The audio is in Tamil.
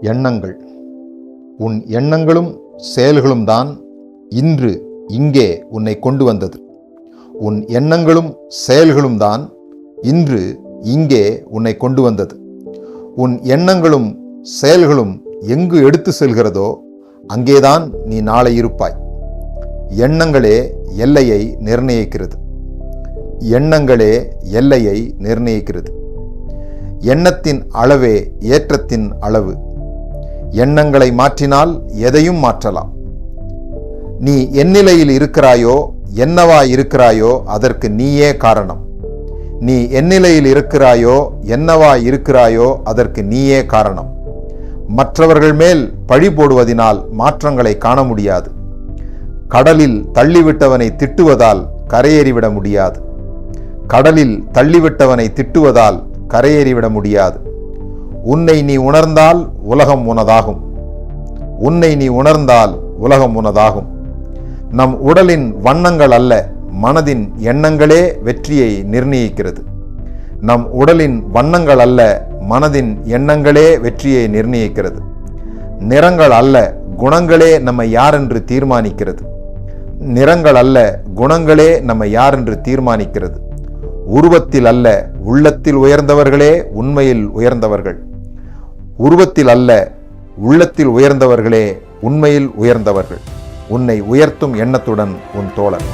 எண்ணங்கள். உன் எண்ணங்களும் செயல்களும் தான் இன்று இங்கே உன்னை கொண்டு வந்தது. உன் எண்ணங்களும் செயல்களும் தான் இன்று இங்கே உன்னை கொண்டு வந்தது. உன் எண்ணங்களும் செயல்களும் எங்கு எடுத்து செல்கிறதோ அங்கேதான் நீ நாளை இருப்பாய். எண்ணங்களே எல்லையை நிர்ணயிக்கிறது. எண்ணங்களே எல்லையை நிர்ணயிக்கிறது. எண்ணத்தின் அளவே ஏற்றத்தின் அளவு. எண்ணங்களை மாற்றினால் எதையும் மாற்றலாம். நீ எந்நிலையில் இருக்கிறாயோ என்னவா இருக்கிறாயோ அதற்கு நீயே காரணம். நீ எந்நிலையில் இருக்கிறாயோ என்னவா இருக்கிறாயோ அதற்கு நீயே காரணம். மற்றவர்கள் மேல் பழி போடுவதினால் மாற்றங்களை காண முடியாது. கடலில் தள்ளிவிட்டவனை திட்டுவதால் கரையேறிவிட முடியாது. கடலில் தள்ளிவிட்டவனை திட்டுவதால் கரையேறிவிட முடியாது. உன்னை நீ உணர்ந்தால் உலகம் உனதாகும். உன்னை நீ உணர்ந்தால் உலகம் உனதாகும். நம் உடலின் வண்ணங்கள் அல்ல மனதின் எண்ணங்களே வெற்றியை நிர்ணயிக்கிறது. நம் உடலின் வண்ணங்கள் அல்ல மனதின் எண்ணங்களே வெற்றியை நிர்ணயிக்கிறது. நிறங்கள் அல்ல குணங்களே நம்மை யாரென்று தீர்மானிக்கிறது. நிறங்கள் அல்ல குணங்களே நம்மை யாரென்று தீர்மானிக்கிறது. உருவத்தில் அல்ல உள்ளத்தில் உயர்ந்தவர்களே உண்மையில் உயர்ந்தவர்கள். உருவத்தில் அல்ல உள்ளத்தில் உயர்ந்தவர்களே உண்மையில் உயர்ந்தவர்கள். உன்னை உயர்த்தும் எண்ணத்துடன் உன் தோழன்.